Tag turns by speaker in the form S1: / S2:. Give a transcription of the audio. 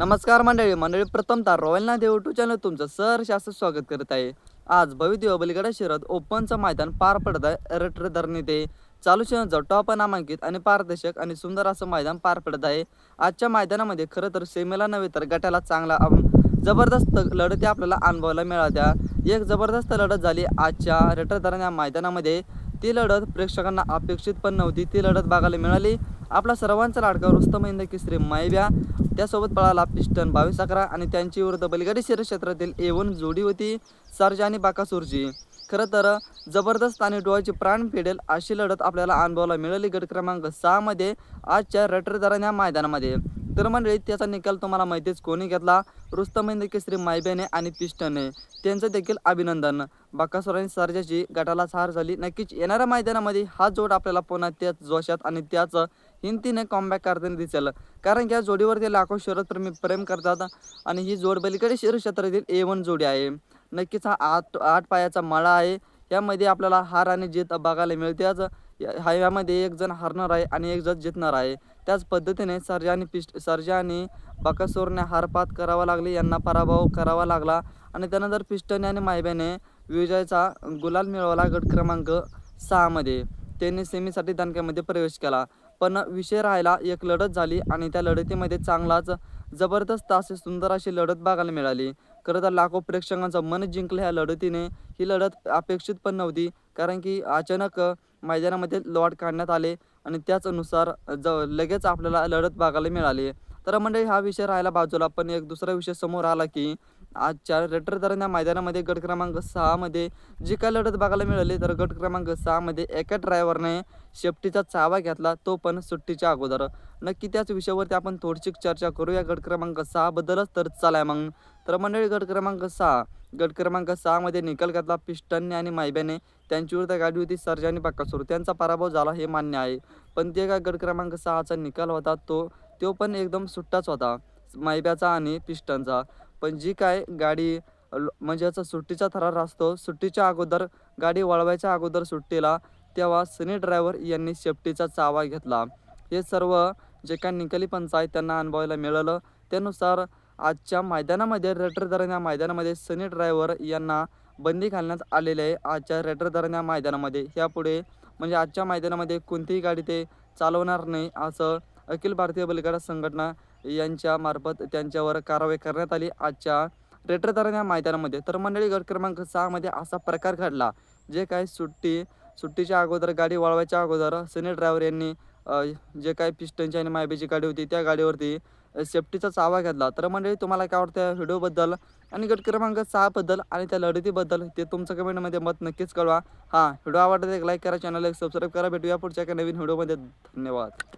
S1: नमस्कार मंडळी मंडळी प्रथमतः रॉयल ना देव टू चॅनल तुमचं सर शास्त्र स्वागत करत आहे. आज भविष्य बलिगडा शहरात ओपनचं मैदान पार पडत आहे रटर धरणी ते. चालू शहराचं टॉप नामांकित आणि पारदर्शक आणि सुंदर असं मैदान पार पडत आहे आजच्या मैदानामध्ये खरं तर सेमीला नव्हे तर गटाला चांगला जबरदस्त लढती आपल्याला अनुभवायला मिळाल्या. एक जबरदस्त लढत झाली आजच्या रटर धरण या मैदानामध्ये. ती लढत प्रेक्षकांना अपेक्षित पण नव्हती. ती लढत बघायला मिळाली. आपला सर्वांचा लाडका रुस्तम हिंद किसरे मायब्या. त्यासोबत पळाला पिस्टन बावीस अकरा आणि त्यांची विरुद्ध बलगाडी शरीर क्षेत्रातील एवन जोडी होती सरजा आणि बाकासूरची खरं तर जबरदस्त आणि डोळ्याची प्राण फेडेल अशी लढत आपल्याला अनुभवायला मिळाली गट क्रमांक सहामध्ये आजच्या रटरदारान या मैदानामध्ये. तर मंडळी त्याचा निकाल तुम्हाला माहितीच कोणी घेतला? रुस्तम हिंद केसरी मायब्याने आणि पिस्टनने. त्यांचं देखील अभिनंदन. बाकासूर आणि सरजाची गटाला हार झाली. नक्कीच येणाऱ्या मैदानामध्ये हा जोड आपल्याला पुन्हा त्याच जोशात आणि त्याच हिंतीने कॉमबॅक करताना दिसलं. कारण की या जोडीवरती लाखो शरद प्रेमी प्रेम करतात आणि ही जोड बलीकडे शरीर क्षेत्रातील ए वन जोडी आहे. नक्कीच हा आठ आठ पायाचा मळा आहे. यामध्ये आपल्याला हार आणि जीत बघायला मिळतेच हा यामध्ये एक जण हारणार आहे आणि एक जण जितणार आहे. त्याच पद्धतीने सर्जा आणि पिस्ट सर्जा आणि बकासूरने हारपात करावा लागली. यांना पराभव करावा लागला. आणि त्यानंतर पिस्टन आणि मायब्याने विजयाचा गुलाल मिळवला गट क्रमांक सहामध्ये त्यांनी सेमीसाठी दणक्यामध्ये प्रवेश केला. पण विषय राहायला एक लढत झाली आणि त्या लढतीमध्ये चांगलाच जबरदस्त अशी सुंदर अशी लढत बघायला मिळाली. खरं तर लाखो प्रेक्षकांचं मन जिंकलं ह्या लढतीने. ही लढत अपेक्षित पण नव्हती कारण की अचानक मैदानामध्ये लॉट काढण्यात आले आणि त्याचनुसार ज लगेच आपल्याला लढत बघायला मिळाली. तर मंडळी हा विषय राहिला बाजूला पण एक दुसरा विषय समोर आला की आजच्या रेटर दरम्यान या मैदानामध्ये गट क्रमांक सहामध्ये जी काय लढत बघायला मिळाली तर गट क्रमांक सहामध्ये एका ड्रायव्हरने शेपटीचा चावा घेतला तो पण सुट्टीच्या अगोदर. नक्की त्याच विषयावरती आपण थोडीशी चर्चा करूया. गट क्रमांक सहाबद्दलच तर चला मग. तर मंडळी गट क्रमांक सहा. गट क्रमांक सहामध्ये निकाल घेतला पिस्टनने आणि मायब्याने त्यांची विरुद्ध गाडी होती सर्जानी पक्का बाकासूर. त्यांचा पराभव झाला हे मान्य आहे. पण ते काय गट क्रमांक सहाचा निकाल होता तो तो पण एकदम सुट्टाच होता. मायब्याचा आणि पिस्टनचा पण जी काय गाडी म्हणजे याचा सुट्टीचा थरार असतो सुट्टीच्या अगोदर गाडी वळवायच्या अगोदर सुट्टीला तेव्हा सनी ड्रायव्हर यांनी शेफ्टीचा चावा घेतला. हे सर्व जे काही निकाली पंच आहे त्यांना अनुभवायला मिळालं. त्यानुसार आजच्या मैदानामध्ये रेटर दरम्यान या मैदानामध्ये सनी ड्रायव्हर यांना बंदी घालण्यात आलेली आहे. आजच्या रेटर दरम्यान या मैदानामध्ये. ह्यापुढे म्हणजे आजच्या मैदानामध्ये कोणतीही गाडी ते चालवणार नाही असं अखिल भारतीय बलगाडा संघटना यांच्या मार्फत त्यांच्यावर कारवाई करण्यात आली. आजच्या रेटर दरम्यान या मैदानामध्ये तर मंडळी गट क्रमांक सहामध्ये असा प्रकार घडला जे काय सुट्टी सुट्टीच्या अगोदर गाडी वळवायच्या अगोदर सनी ड्रायव्हर यांनी जे काही पिस्टनची आणि मायबीची गाडी होती त्या गाडीवरती सेफ्टीचा चावा घेतला. तर मंडळी तुम्हाला काय वाटतं या व्हिडिओबद्दल आणि गट क्रमांक सहाबद्दल आणि त्या लढतीबद्दल ते तुमचं कमेंटमध्ये मत नक्कीच कळवा. हां व्हिडिओ आवडला एक लाईक करा चॅनल एक सबस्क्राईब करा. भेटूया पुढच्या एका नवीन व्हिडिओमध्ये धन्यवाद.